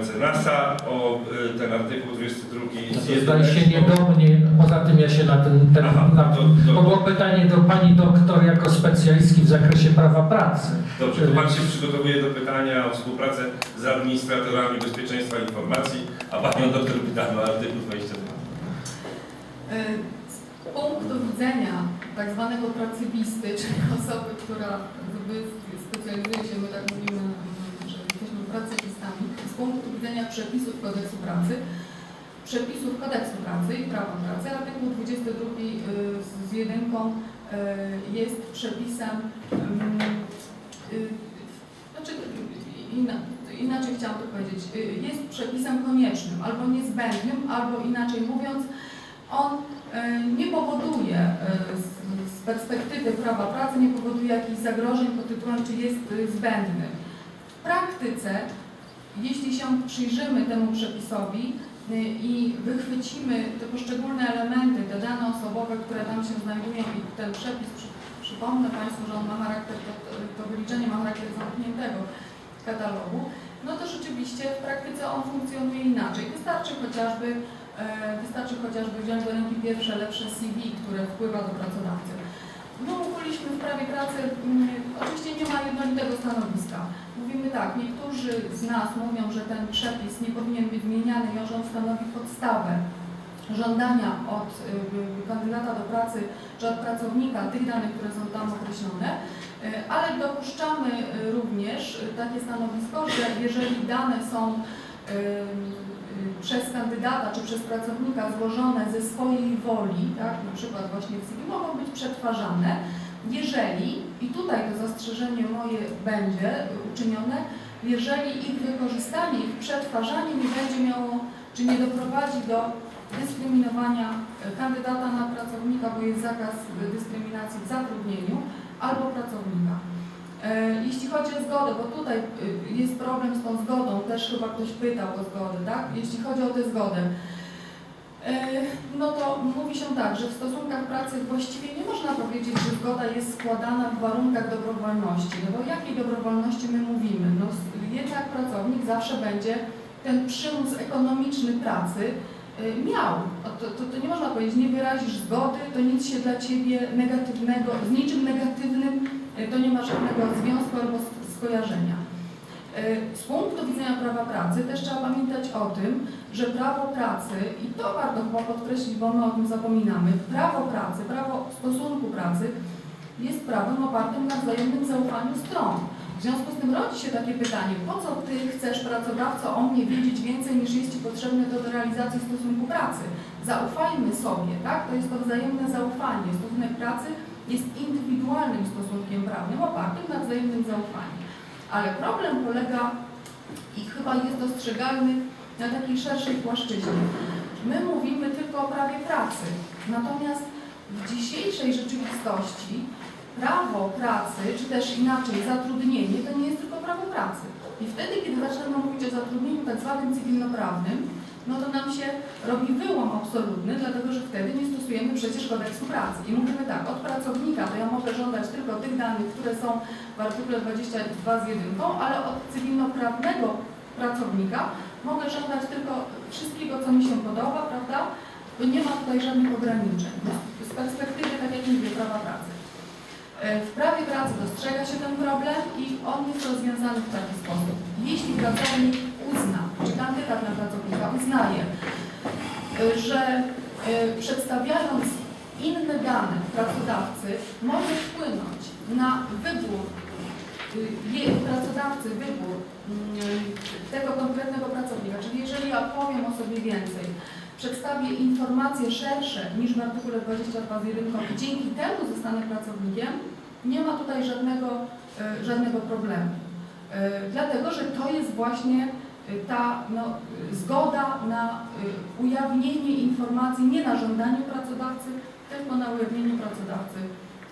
mecenasa o y, ten artykuł 22 To z zdaje się nie do mnie, poza tym ja się na ten, ten Aha, na, to- to- to było pytanie do pani doktor jako specjalistki w zakresie prawa pracy. Dobrze, to Pan się przygotowuje do pytania o współpracę z administratorami bezpieczeństwa informacji, a Panią doktor pytamy o artykuł 22. Y, Z punktu widzenia tak zwanego pracowisty, czyli osoby, która specjalizuje się, my tak mówimy, że jesteśmy z punktu widzenia przepisów kodeksu pracy, przepisów kodeksu pracy i prawa pracy, artykuł 22 y, z- jedynką y, jest przepisem, y, znaczy inaczej chciałam to powiedzieć, jest przepisem koniecznym albo niezbędnym, albo inaczej mówiąc, on nie powoduje z, perspektywy prawa pracy, nie powoduje jakichś zagrożeń pod tytułem, czy jest zbędny. W praktyce, jeśli się przyjrzymy temu przepisowi e, i wychwycimy te poszczególne elementy, te dane osobowe, które tam się znajdują i ten przepis, przy, przypomnę Państwu, że on ma charakter, to, to wyliczenie ma charakter zamkniętego katalogu, no to rzeczywiście w praktyce on funkcjonuje inaczej. Wystarczy chociażby E, Wystarczy chociażby wziąć do ręki pierwsze, lepsze CV, które wpływa do pracodawcy. My uchwaliliśmy w prawie pracy, mm, oczywiście nie ma jednolitego stanowiska. Mówimy tak, niektórzy z nas mówią, że ten przepis nie powinien być zmieniany i on stanowi podstawę żądania od y, kandydata do pracy czy od pracownika tych danych, które są tam określone, y, ale dopuszczamy y, również takie stanowisko, że jeżeli dane są przez kandydata czy przez pracownika złożone ze swojej woli, tak, na przykład właśnie w CV, mogą być przetwarzane, jeżeli, i tutaj to zastrzeżenie moje będzie uczynione, jeżeli ich wykorzystanie, ich przetwarzanie nie będzie miało, czy nie doprowadzi do dyskryminowania e, kandydata na pracownika, bo jest zakaz e, dyskryminacji w zatrudnieniu, albo pracownika. E, Jeśli chodzi o zgodę, bo tutaj e, jest problem z tą zgodą, też chyba ktoś pytał o zgodę, tak? Jeśli chodzi o tę zgodę, e, no to mówi się tak, że w stosunkach pracy właściwie nie można powiedzieć, że zgoda jest składana w warunkach dobrowolności. No bo o jakiej dobrowolności my mówimy? No jednak pracownik zawsze będzie ten przymus ekonomiczny pracy miał. O, To, to, to nie można powiedzieć, nie wyrazisz zgody, to nic się dla Ciebie negatywnego, z niczym negatywnym to nie ma żadnego związku albo sk- skojarzenia. E, Z punktu widzenia prawa pracy też trzeba pamiętać o tym, że prawo pracy, i to warto chyba podkreślić, bo my o tym zapominamy, prawo pracy, prawo stosunku pracy jest prawem opartym na wzajemnym zaufaniu stron. W związku z tym rodzi się takie pytanie, po co Ty chcesz pracodawco o mnie wiedzieć więcej niż jest Ci potrzebne do realizacji stosunku pracy? Zaufajmy sobie, tak? To jest to wzajemne zaufanie. Stosunek pracy jest indywidualnym stosunkiem prawnym opartym na wzajemnym zaufaniu. Ale problem polega i chyba jest dostrzegalny na takiej szerszej płaszczyźnie. My mówimy tylko o prawie pracy, natomiast w dzisiejszej rzeczywistości prawo pracy, czy też inaczej zatrudnienie, to nie jest tylko prawo pracy. I wtedy, kiedy zaczynamy mówić o zatrudnieniu tak zwanym cywilnoprawnym, no to nam się robi wyłom absolutny, dlatego że wtedy nie stosujemy przecież kodeksu pracy. I mówimy tak, od pracownika to ja mogę żądać tylko tych danych, które są w artykule 22 z jedynką, ale od cywilnoprawnego pracownika mogę żądać tylko wszystkiego, co mi się podoba, prawda? Bo nie ma tutaj żadnych ograniczeń. Z perspektywy, tak jak mówię, prawa pracy. E, W prawie pracy dostrzega się ten problem i on jest rozwiązany w taki sposób. Jeśli pracownik uzna, czy kandydat na pracownika uznaje, e, że e, przedstawiając inne dane pracodawcy może wpłynąć na wybór y, pracodawcy, wybór mm, tego konkretnego pracownika. Czyli jeżeli ja powiem o sobie więcej, przedstawię informacje szersze niż w artykule 22 z jedynką i dzięki temu zostanę pracownikiem, nie ma tutaj żadnego, żadnego problemu. Dlatego, że to jest właśnie ta no, zgoda na e, ujawnienie informacji nie na żądanie pracodawcy, tylko na ujawnienie pracodawcy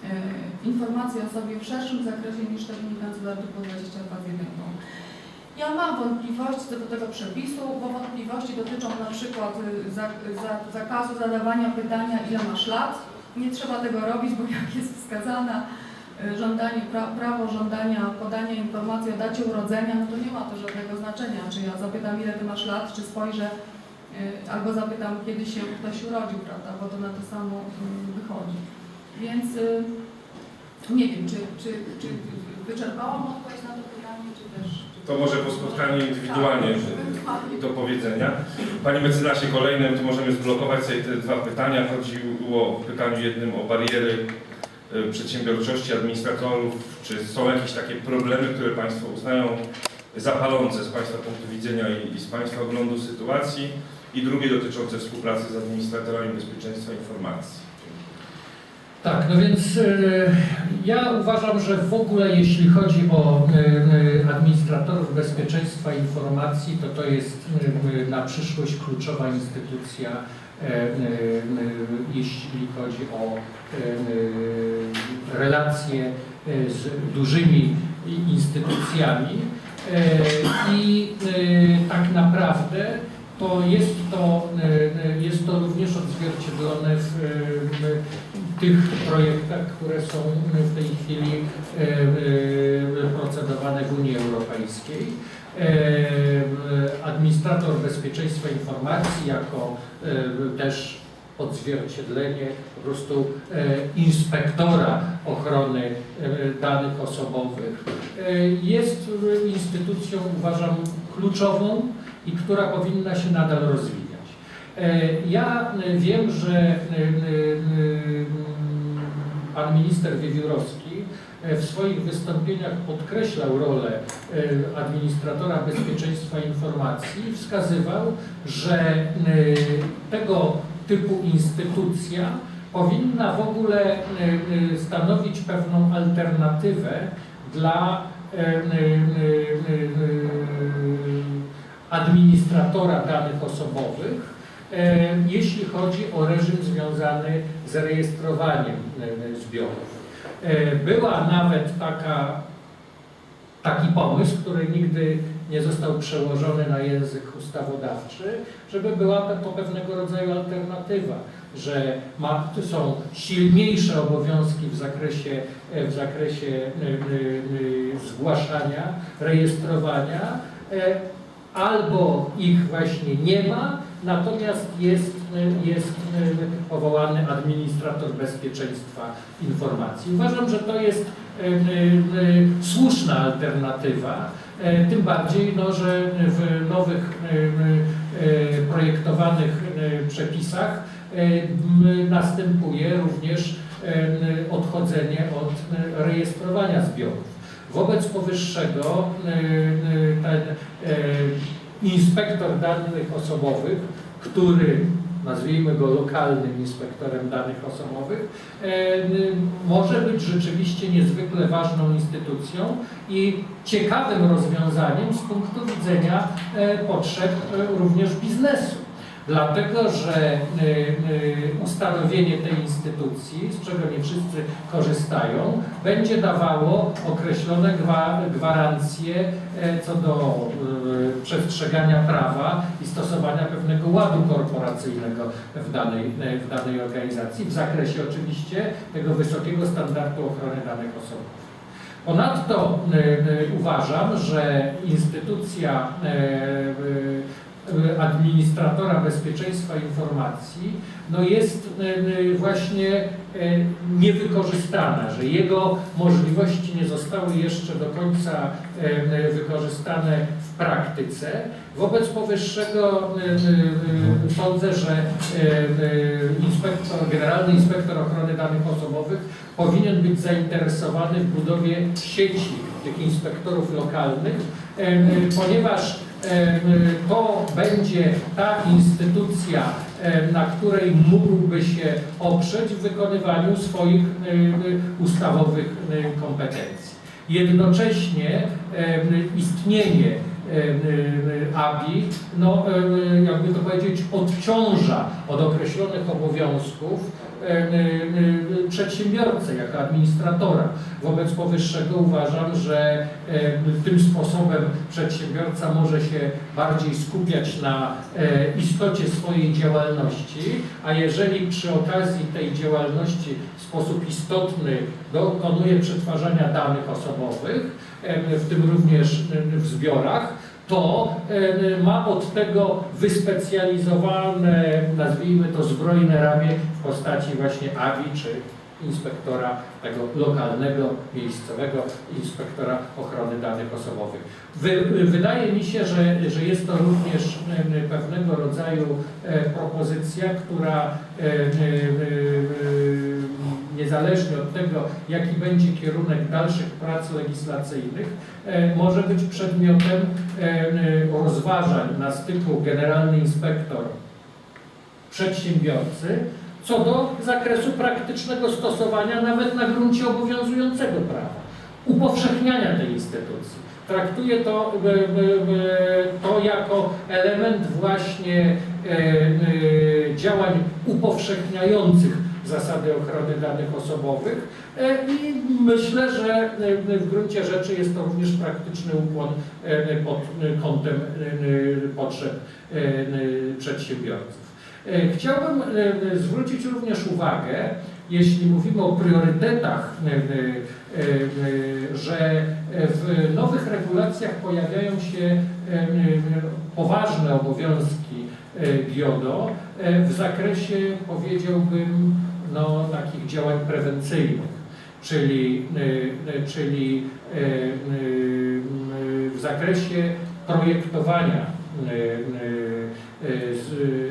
e, informacji o sobie w szerszym zakresie niż wynikające z artykułu 22 z jedynką. Ja mam wątpliwości co do tego przepisu, bo wątpliwości dotyczą na przykład y, za, za, zakazu zadawania pytania, ile masz lat. Nie trzeba tego robić, bo jak jest wskazana y, żądanie, pra, prawo żądania podania informacji o dacie urodzenia, no to nie ma to żadnego znaczenia. Czy ja zapytam, ile ty masz lat, czy spojrzę, y, albo zapytam, kiedy się ktoś urodził, prawda, bo to na to samo y, wychodzi. Więc y, nie wiem, czy, czy, czy wyczerpałam odpowiedź na to pytanie, czy też... Czy To może po spotkaniu indywidualnie Tak, do powiedzenia. Panie mecenasie, kolejnym, tu możemy zblokować sobie te dwa pytania. Chodziło w pytaniu jednym o bariery przedsiębiorczości administratorów. Czy są jakieś takie problemy, które Państwo uznają zapalące z Państwa punktu widzenia i, z Państwa oglądu sytuacji? I drugie dotyczące współpracy z administratorami bezpieczeństwa informacji. Tak, no więc y, ja uważam, że w ogóle jeśli chodzi o y, y, administratorów bezpieczeństwa informacji, to to jest y, y, na przyszłość kluczowa instytucja, y, y, y, jeśli chodzi o y, relacje z dużymi instytucjami. I tak naprawdę to jest to, jest to również odzwierciedlone w, tych projektach, które są w tej chwili e, e, procedowane w Unii Europejskiej. E, Administrator bezpieczeństwa informacji jako też odzwierciedlenie po prostu inspektora ochrony danych osobowych jest instytucją, uważam, kluczową i która powinna się nadal rozwijać. E, Ja e, wiem, że e, e, pan minister Wiewiórowski w swoich wystąpieniach podkreślał rolę administratora bezpieczeństwa informacji i wskazywał, że tego typu instytucja powinna w ogóle stanowić pewną alternatywę dla administratora danych osobowych, jeśli chodzi o reżim związany z rejestrowaniem e, zbiorów. E, Była nawet taka, taki pomysł, który nigdy nie został przełożony na język ustawodawczy, żeby była to pewnego rodzaju alternatywa, że ma, są silniejsze obowiązki w zakresie, e, w zakresie e, e, e, zgłaszania, rejestrowania, e, albo ich właśnie nie ma, natomiast jest, jest y, powołany administrator bezpieczeństwa informacji. Uważam, że to jest y, y, słuszna alternatywa, tym bardziej, no, że w nowych projektowanych przepisach następuje również odchodzenie od rejestrowania zbiorów. Wobec powyższego ten inspektor danych osobowych, który nazwijmy go lokalnym inspektorem danych osobowych, e, może być rzeczywiście niezwykle ważną instytucją i ciekawym rozwiązaniem z punktu widzenia e, potrzeb e, również biznesu. Dlatego, że y, y, ustanowienie tej instytucji, z czego nie wszyscy korzystają, będzie dawało określone gwa, gwarancje e, co do przestrzegania prawa i stosowania pewnego ładu korporacyjnego w danej, e, w danej organizacji, w zakresie oczywiście tego wysokiego standardu ochrony danych osobowych. Ponadto uważam, że instytucja e, administratora bezpieczeństwa informacji no jest y, y, właśnie niewykorzystana, że jego możliwości nie zostały jeszcze do końca wykorzystane w praktyce. Wobec powyższego sądzę, że inspektor, Generalny Inspektor Ochrony Danych Osobowych powinien być zainteresowany w budowie sieci tych inspektorów lokalnych, e, e, ponieważ e, to będzie ta instytucja, e, na której mógłby się oprzeć w wykonywaniu swoich e, e, ustawowych e, kompetencji. Jednocześnie e, istnienie e, ABI, no e, jakby to powiedzieć, odciąża od określonych obowiązków e, e, e, przedsiębiorcę jako administratora. Wobec powyższego uważam, że e, tym sposobem przedsiębiorca może się bardziej skupiać na e, istocie swojej działalności, a jeżeli przy okazji tej działalności w sposób istotny dokonuje przetwarzania danych osobowych, e, w tym również e, w zbiorach, to e, ma od tego wyspecjalizowane, nazwijmy to zbrojne ramię w postaci właśnie AVI czy inspektora tego lokalnego, miejscowego inspektora ochrony danych osobowych. Wy, wydaje mi się, że, że jest to również pewnego rodzaju e, propozycja, która e, e, niezależnie od tego, jaki będzie kierunek dalszych prac legislacyjnych, może być przedmiotem rozważań na styku generalny inspektor przedsiębiorcy co do zakresu praktycznego stosowania nawet na gruncie obowiązującego prawa, upowszechniania tej instytucji. Traktuję to, e, e, e, to jako element właśnie działań upowszechniających zasady ochrony danych osobowych i myślę, że w gruncie rzeczy jest to również praktyczny ukłon pod kątem potrzeb przedsiębiorców. E, Chciałbym e, zwrócić również uwagę, jeśli mówimy o priorytetach, e, że w nowych regulacjach pojawiają się poważne obowiązki GIODO w zakresie, powiedziałbym, no, takich działań prewencyjnych, czyli, czyli w zakresie projektowania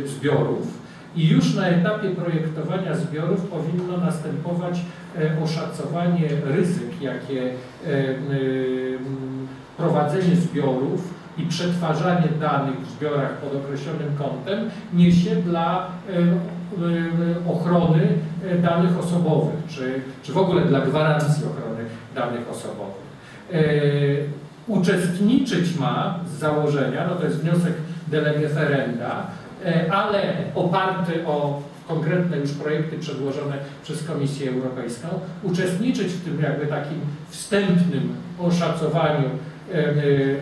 zbiorów i już na etapie projektowania zbiorów powinno następować e, oszacowanie ryzyk, jakie e, prowadzenie zbiorów i przetwarzanie danych w zbiorach pod określonym kątem niesie dla e, ochrony danych osobowych, czy, czy w ogóle dla gwarancji ochrony danych osobowych. Uczestniczyć ma z założenia, no to jest wniosek de lege ferenda, e, ale oparty o konkretne już projekty przedłożone przez Komisję Europejską, uczestniczyć w tym jakby takim wstępnym oszacowaniu e, e,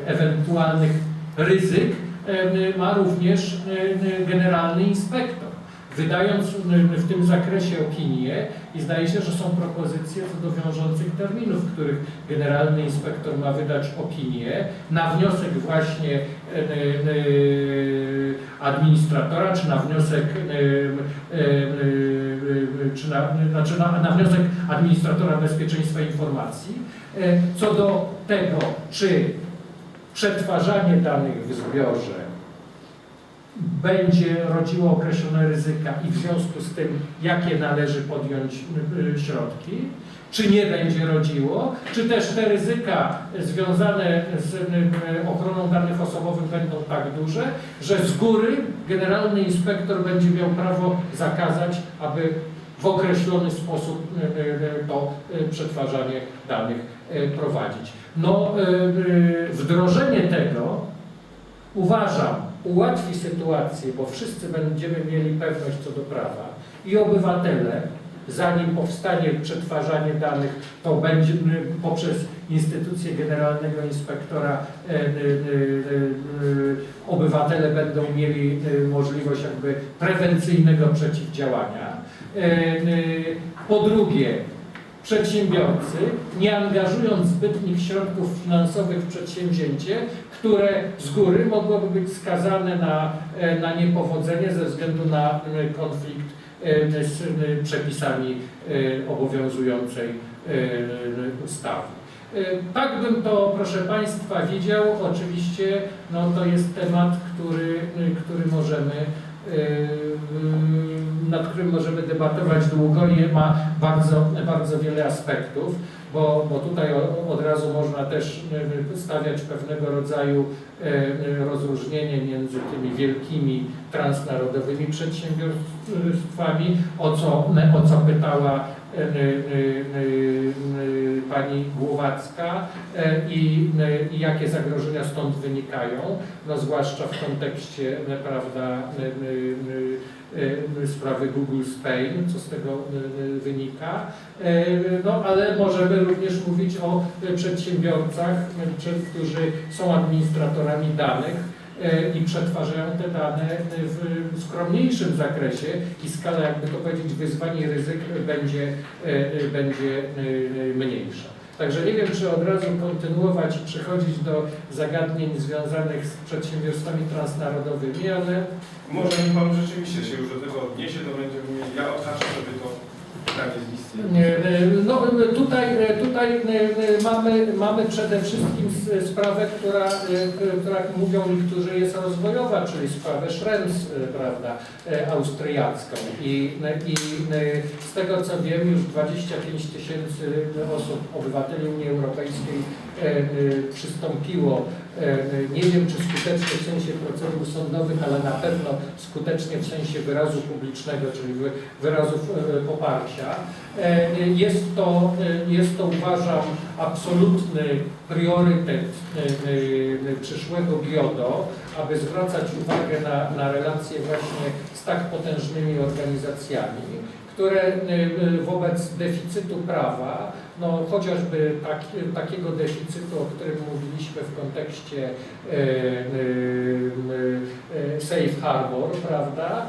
ewentualnych ryzyk ma również generalny inspektor. Wydając e, w tym zakresie opinię i zdaje się, że są propozycje co do wiążących terminów, w których generalny inspektor ma wydać opinię na wniosek właśnie e, e, administratora, czy na wniosek e, e, e, czy na, znaczy na, na wniosek administratora bezpieczeństwa informacji, e, co do tego, czy przetwarzanie danych w zbiorze będzie rodziło określone ryzyka i w związku z tym, jakie należy podjąć y, środki, czy nie będzie rodziło, czy też te ryzyka związane z y, ochroną danych osobowych będą tak duże, że z góry generalny inspektor będzie miał prawo zakazać, aby w określony sposób y, y, to y, przetwarzanie danych y, prowadzić. No, y, y, wdrożenie tego uważam, ułatwi sytuację, bo wszyscy będziemy mieli pewność co do prawa i obywatele, zanim powstanie przetwarzanie danych, to będzie poprzez instytucję Generalnego Inspektora y, y, y, y, obywatele będą mieli y, możliwość jakby prewencyjnego przeciwdziałania. Y, y, Po drugie, przedsiębiorcy, nie angażując zbytnich środków finansowych w przedsięwzięcie, które z góry mogłoby być skazane na, e, na niepowodzenie ze względu na e, konflikt e, z przepisami obowiązującej ustawy. Tak bym to, proszę Państwa, widział. Oczywiście no, to jest temat, który, który możemy nad którym możemy debatować długo i ma bardzo, bardzo wiele aspektów, bo, bo tutaj od razu można też yy, stawiać pewnego rodzaju yy, rozróżnienie między tymi wielkimi transnarodowymi przedsiębiorstwami, o co, o co pytała pani Głowacka e, i, e, i jakie zagrożenia stąd wynikają, no zwłaszcza w kontekście, e, prawda, e, e, e, sprawy Google Spain, co z tego e, e, wynika. E, No ale możemy również mówić o e, przedsiębiorcach, e, przed- którzy są administratorami danych e, i przetwarzają te dane w skromniejszym zakresie i skala, jakby to powiedzieć, wyzwań i ryzyk będzie, e, e, będzie e, mniejsza. Także nie wiem, czy od razu kontynuować i przechodzić do zagadnień związanych z przedsiębiorstwami transnarodowymi, ale Może niech Pan rzeczywiście się już do tego odniesie, to będziemy ja odhaczę sobie to pytanie z listy. E, No tutaj, tutaj e, mamy, mamy przede wszystkim sprawę, która, e, która mówią niektórzy jest rozwojowa, czyli sprawę Schrems, e, prawda, e, austriacką. I, i e, z tego co wiem, już 25 tysięcy osób, obywateli Unii Europejskiej e, e, przystąpiło, e, nie wiem czy skutecznie w sensie procedur sądowych, ale na pewno skutecznie w sensie wyrazu publicznego, czyli wy- wyrazów e, poparcia. E, Jest to, e, jest to uważam absolutny priorytet e, e, przyszłego GIODO, aby zwracać uwagę na, na relacje właśnie z tak potężnymi organizacjami, które e, wobec deficytu prawa, no chociażby tak, takiego deficytu, o którym mówiliśmy w kontekście e, e, Safe Harbor, prawda,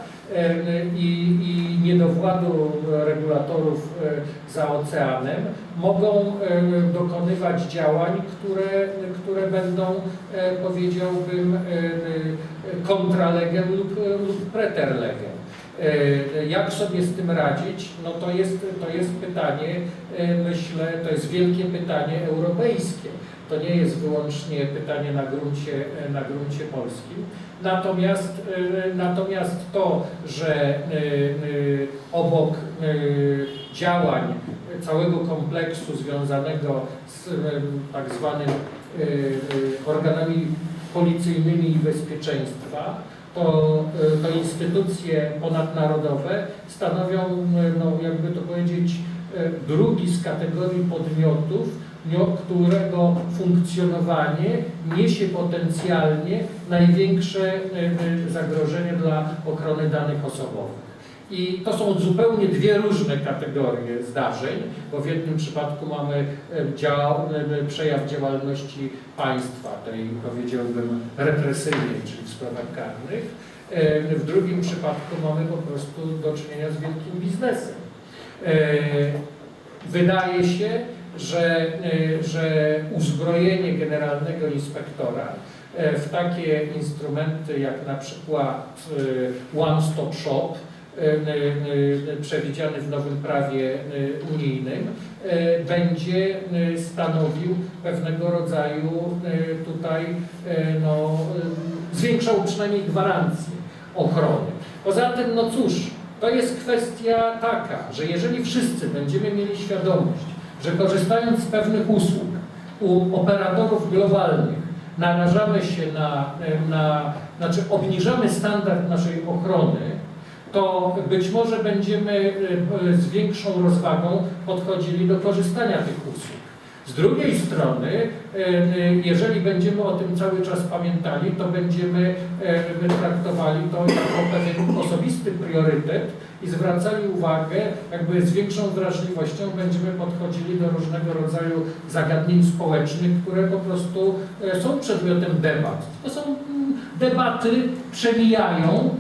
i, i niedowładu regulatorów za oceanem mogą dokonywać działań, które, które będą, powiedziałbym, kontralegem lub, lub preterlegem. E, Jak sobie z tym radzić? No to jest, to jest pytanie, e, myślę, to jest wielkie pytanie europejskie. To nie jest wyłącznie pytanie na gruncie, e, na gruncie polskim. Natomiast, natomiast to, że obok działań całego kompleksu związanego z tak zwanym organami policyjnymi i bezpieczeństwa, to, e, to instytucje ponadnarodowe stanowią, e, no, jakby to powiedzieć, e, drugi z kategorii podmiotów, mio- którego funkcjonowanie niesie potencjalnie największe zagrożenie dla ochrony danych osobowych. I to są zupełnie dwie różne kategorie zdarzeń, bo w jednym przypadku mamy przejaw działalności państwa, tej powiedziałbym represyjnej, czyli w sprawach karnych. W drugim przypadku mamy po prostu do czynienia z wielkim biznesem. E, Wydaje się, że, e, że uzbrojenie generalnego inspektora e, w takie instrumenty jak na przykład e, One Stop Shop, przewidziany w nowym prawie e, unijnym, e, będzie e, stanowił pewnego rodzaju e, tutaj, e, no, e, zwiększał przynajmniej gwarancję ochrony. Poza tym, no cóż, to jest kwestia taka, że jeżeli wszyscy będziemy mieli świadomość, że korzystając z pewnych usług u operatorów globalnych narażamy się na, na znaczy obniżamy standard naszej ochrony, to być może będziemy e, z większą rozwagą podchodzili do korzystania tych usług. Z drugiej strony, e, jeżeli będziemy o tym cały czas pamiętali, to będziemy traktowali to jako pewien osobisty priorytet i zwracali uwagę, jakby z większą wrażliwością będziemy podchodzili do różnego rodzaju zagadnień społecznych, które po prostu są przedmiotem debat. To są mm, debaty, przemijają,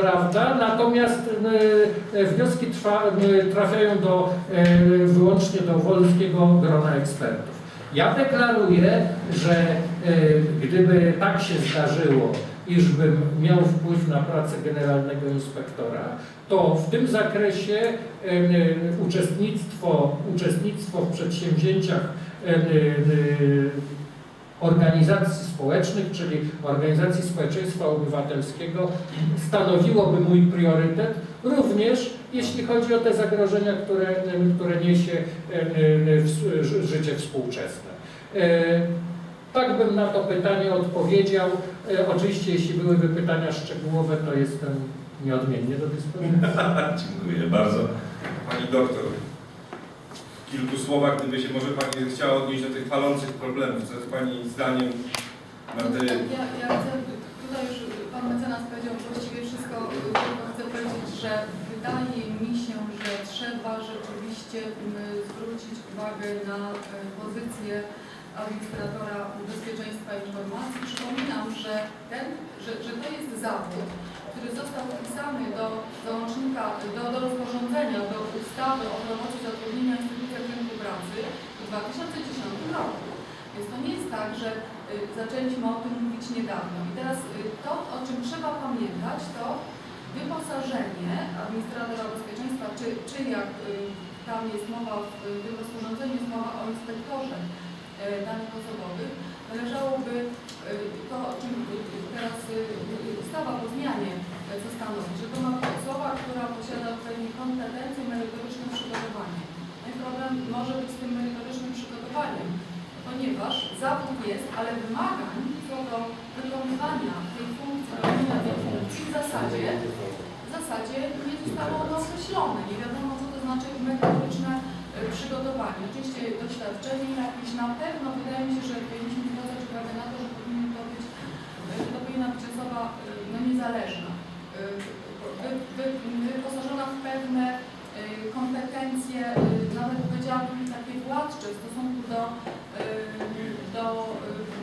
prawda? Natomiast e, e, wnioski e, trafiają do, e, wyłącznie do wolskiego grona ekspertów. Ja deklaruję, że e, gdyby tak się zdarzyło, iż bym miał wpływ na pracę generalnego inspektora, to w tym zakresie e, e, uczestnictwo, uczestnictwo w przedsięwzięciach e, e, organizacji społecznych, czyli organizacji społeczeństwa obywatelskiego, stanowiłoby mój priorytet, również jeśli chodzi o te zagrożenia, które, które niesie e, e, ży- życie współczesne. E, Tak bym na to pytanie odpowiedział. E, Oczywiście, jeśli byłyby pytania szczegółowe, to jestem Nieodmiennie do dyspozycji. Dziękuję bardzo. Pani doktor, kilku słowach, gdyby się może Pani chciała odnieść do tych palących problemów, co jest Pani zdaniem na te... Ja, ja chcę, tutaj już Pan mecenas powiedział właściwie wszystko, tylko chcę powiedzieć, że wydaje mi się, że trzeba rzeczywiście m, zwrócić uwagę na e, pozycję administratora bezpieczeństwa informacji. Przypominam, że, ten, że, że to jest zawód, który został wpisany do załącznika, do, do rozporządzenia, do ustawy o promocji zatrudnienia rynku pracy w 2010 roku. Więc to nie jest tak, że y, zaczęliśmy o tym mówić niedawno. I teraz y, to, o czym trzeba pamiętać, to wyposażenie administratora bezpieczeństwa, czy, czy jak y, tam jest mowa w tym rozporządzeniu, jest mowa o inspektorze danych osobowych, należałoby to, o czym teraz ustawa po zmianie co stanowi, że to ma osoba, która posiada odpowiednie kompetencje, merytoryczne przygotowanie. No i problem może być z tym merytorycznym przygotowaniem, ponieważ zawód jest, ale wymagań co do wykonywania tej funkcji, pełnienia tej funkcji w zasadzie, w zasadzie nie zostało one określone. Nie wiadomo, co to znaczy merytoryczne e, przygotowanie. Oczywiście doświadczenie jakieś na pewno, wydaje mi się, że powinniśmy zwracać uwagę na to, że powinien to być, e, to powinna być osoba e, no, niezależna, wy, wy, wyposażona w pewne kompetencje, e, nawet powiedziałabym takie władcze w stosunku do, e, do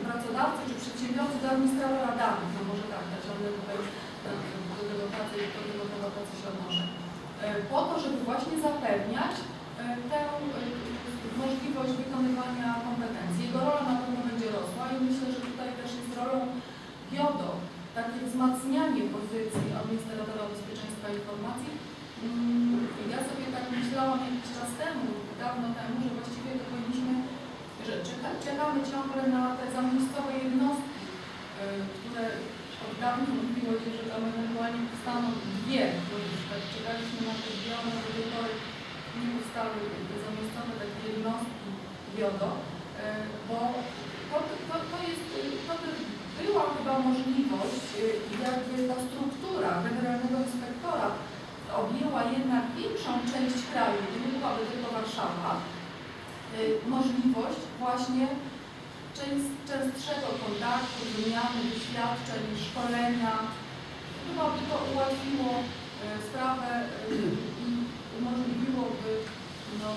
pracodawcy czy przedsiębiorcy, do administratora danych, no może tak, ja ciągle tutaj do tego pracy, do tego prawa pracy się odnoszę. Po to, żeby właśnie zapewniać tę możliwość wykonywania kompetencji. Jego rola na pewno będzie rosła i myślę, że tutaj też jest rolą GIODO, takie wzmacnianie pozycji administratora bezpieczeństwa informacji. Mm, Ja sobie tak myślałam jakiś czas temu, dawno temu, że właściwie to powinniśmy, że czeka, czekamy ciągle na te zamiejscowe jednostki, y, które od dawna mówiło się, że tam ewentualnie powstaną dwie, bo już tak czekaliśmy na te dwie, one do tej pory nie powstały te zamiejscowe takie jednostki GIODO, y, bo to, to, to jest, y, to by była chyba możliwość, jakby ta struktura generalnego inspektora objęła jednak większą część kraju, nie byłaby tylko Warszawa, y, możliwość właśnie częst, częstszego kontaktu, wymiany doświadczeń, szkolenia. Chyba by to ułatwiło y, sprawę y, i umożliwiłoby no,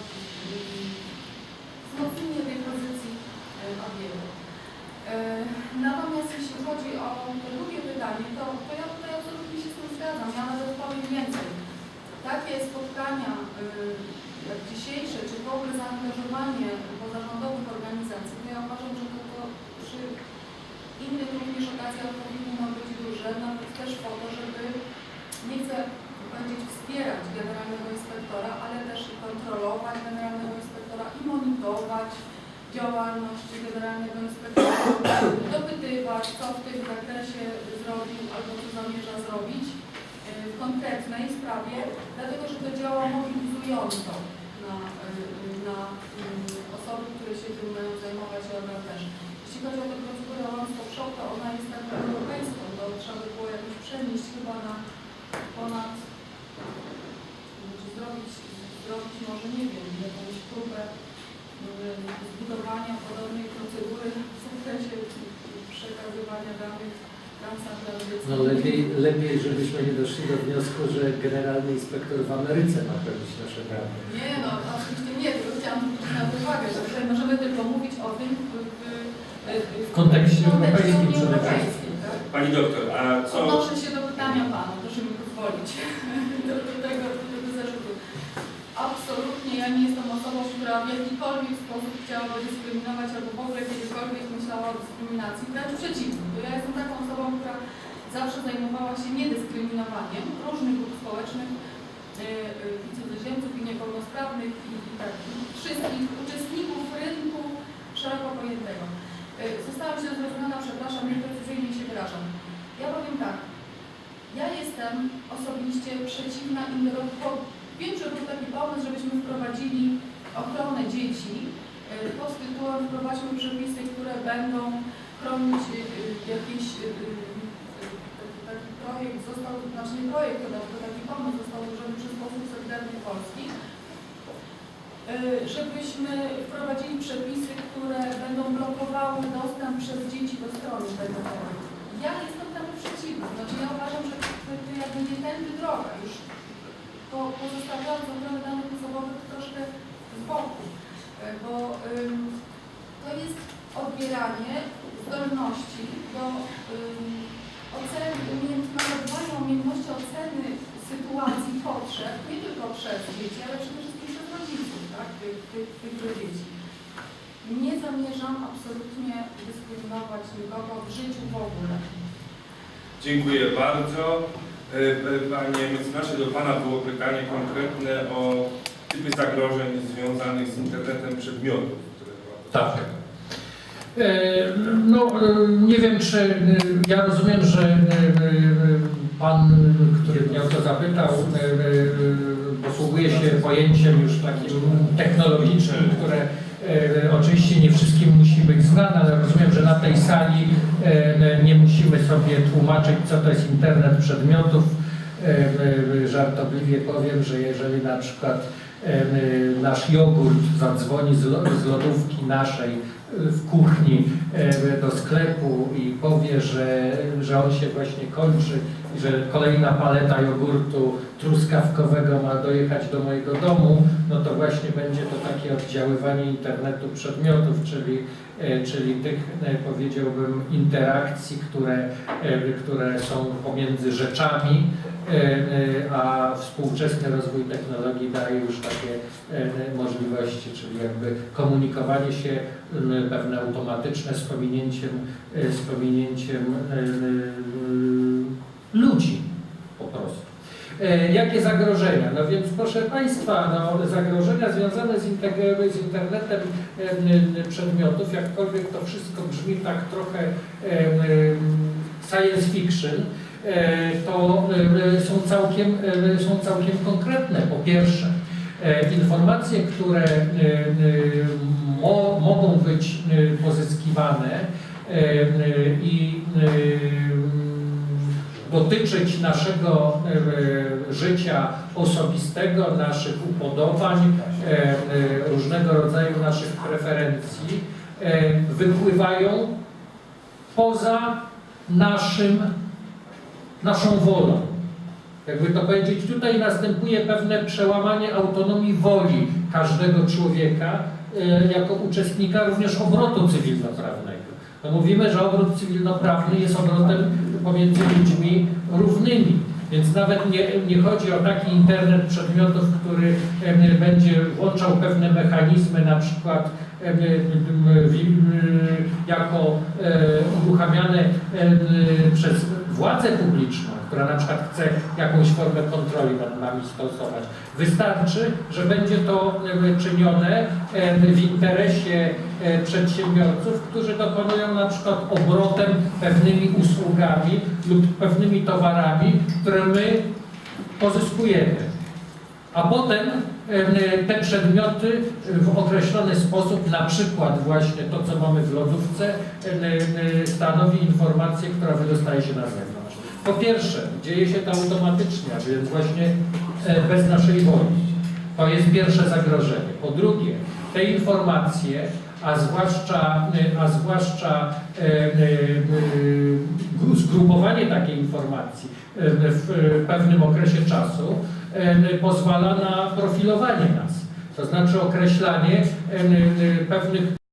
wzmocnienie tej pozycji y, ABL. Y, Natomiast jeśli chodzi o to drugie pytanie, to, to ja tutaj absolutnie się z tym zgadzam. Ja nawet powiem więcej. Takie spotkania y, jak dzisiejsze, czy w ogóle zaangażowanie pozarządowych organizacji, to ja uważam, że to, to przy innych również okazjach powinno być duże, nawet też po to, żeby, nie chcę powiedzieć wspierać generalnego inspektora, ale też i kontrolować generalnego inspektora i monitorować działalność generalnego inspektora, dopytywać, co w tym zakresie zrobił albo co zamierza zrobić y, w konkretnej sprawie, dlatego że to działa mobilizująco na, na y, osoby, które się tym mają zajmować one też. Jeśli chodzi o tę procedurę Shop, to ona jest taką europejską, to trzeba by było jakoś przenieść chyba na ponad, zrobić, zrobić może nie wiem, jakąś próbę zbudowania podobnej procedury w zakresie przekazywania danych. No lepiej, lepiej, żebyśmy nie doszli do wniosku, że generalny inspektor w Ameryce ma pełnić nasze prawo. Nie, no oczywiście nie, tylko chciałam zwrócić na to uwagę, że tutaj możemy tylko mówić o tym w, w, W kontekście w kontekście europejskim przede wszystkim. Tak? Pani doktor, a co... Odnoszę się do pytania Pana, proszę mi pozwolić, do, do, tego, do tego zarzutu. Absolutnie ja nie jestem osobą, która w jakikolwiek sposób chciałaby dyskryminować albo w ogóle kiedykolwiek myślała o dyskryminacji. Wręcz przeciwnie, bo ja jestem taką osobą, która zawsze zajmowała się niedyskryminowaniem różnych grup społecznych, yy, yy, i cudzoziemców, i niepełnosprawnych, i, tak, wszystkich uczestników rynku szeroko pojętego. Yy, Zostałam się zrozumiana, przepraszam, nieprecyzyjnie się wyrażam. Ja powiem tak. Ja jestem osobiście przeciwna ingerencji. Wiem, że był taki pomysł, żebyśmy wprowadzili ochronę dzieci yy, pod tytułem wprowadźmy przepisy, które będą chronić yy, jakiś yy, taki, projekt został, znaczy nie projekt, to, to taki pomysł został złożony przez posłów Solidarnej Polski, żebyśmy wprowadzili przepisy, które będą blokowały dostęp przez dzieci do strony internetowej. Ja jestem temu przeciwna. Znaczy ja uważam, że to, jakby nie tędy droga już pozostawiając ochronę danych osobowych troszkę z boku, E, bo to jest odbieranie zdolności do oceny, umiejętności, umiejętności oceny sytuacji, potrzeb, nie tylko przez dzieci, ale przede wszystkim przez rodziców, tak, tych, dzieci. Nie zamierzam absolutnie dyskryminować nikogo w życiu w ogóle. Dziękuję bardzo. E, e, Panie mecenasie, do Pana było pytanie konkretne o typy zagrożeń związanych z internetem przedmiotów. Tak. E, No, nie wiem, czy ja rozumiem, że pan, który mnie o to zapytał, posługuje się pojęciem już takim technologicznym, które oczywiście nie wszystkim musi być znane, ale rozumiem, że na tej sali e, nie musimy sobie tłumaczyć, co to jest internet przedmiotów. E, e, Żartobliwie powiem, że jeżeli na przykład e, nasz jogurt zadzwoni z lo- z lodówki naszej w kuchni e, do sklepu i powie, że, że on się właśnie kończy i że kolejna paleta jogurtu truskawkowego ma dojechać do mojego domu, no to właśnie będzie to takie oddziaływanie internetu przedmiotów, czyli, e, czyli tych, e, powiedziałbym, interakcji, które, e, które są pomiędzy rzeczami, a współczesny rozwój technologii daje już takie możliwości, czyli jakby komunikowanie się pewne automatyczne z pominięciem, z pominięciem ludzi po prostu. E, Jakie zagrożenia? No więc proszę Państwa, no, zagrożenia związane z, z internetem przedmiotów, jakkolwiek to wszystko brzmi tak trochę science fiction, e, to są całkiem, są całkiem konkretne. Po pierwsze, e, informacje, które mo, mogą być pozyskiwane i dotyczyć naszego e, życia osobistego, naszych upodobań, e, e, różnego rodzaju naszych preferencji, wypływają poza naszym, naszą wolą. Jakby to powiedzieć, tutaj następuje pewne przełamanie autonomii woli każdego człowieka jako uczestnika również obrotu cywilnoprawnego. No mówimy, że obrót cywilnoprawny jest obrotem pomiędzy ludźmi równymi. Więc nawet nie, nie chodzi o taki internet przedmiotów, który będzie włączał pewne mechanizmy, na przykład m, jako e, uruchamiane przez władzę publiczną, która na przykład chce jakąś formę kontroli nad nami stosować. Wystarczy, że będzie to czynione w interesie e, przedsiębiorców, którzy dokonują na przykład obrotem pewnymi usługami lub pewnymi towarami, które my pozyskujemy. A potem em, te przedmioty w określony sposób, na przykład właśnie to, co mamy w lodówce, em, stanowi informację, która wydostaje się na zewnątrz. Po pierwsze, dzieje się to automatycznie, a więc właśnie e, bez naszej woli. To jest pierwsze zagrożenie. Po drugie, te informacje, a zwłaszcza, a zwłaszcza e, e, e, zgrupowanie takiej informacji e, w pewnym okresie czasu e, pozwala na profilowanie nas. To znaczy określanie pewnych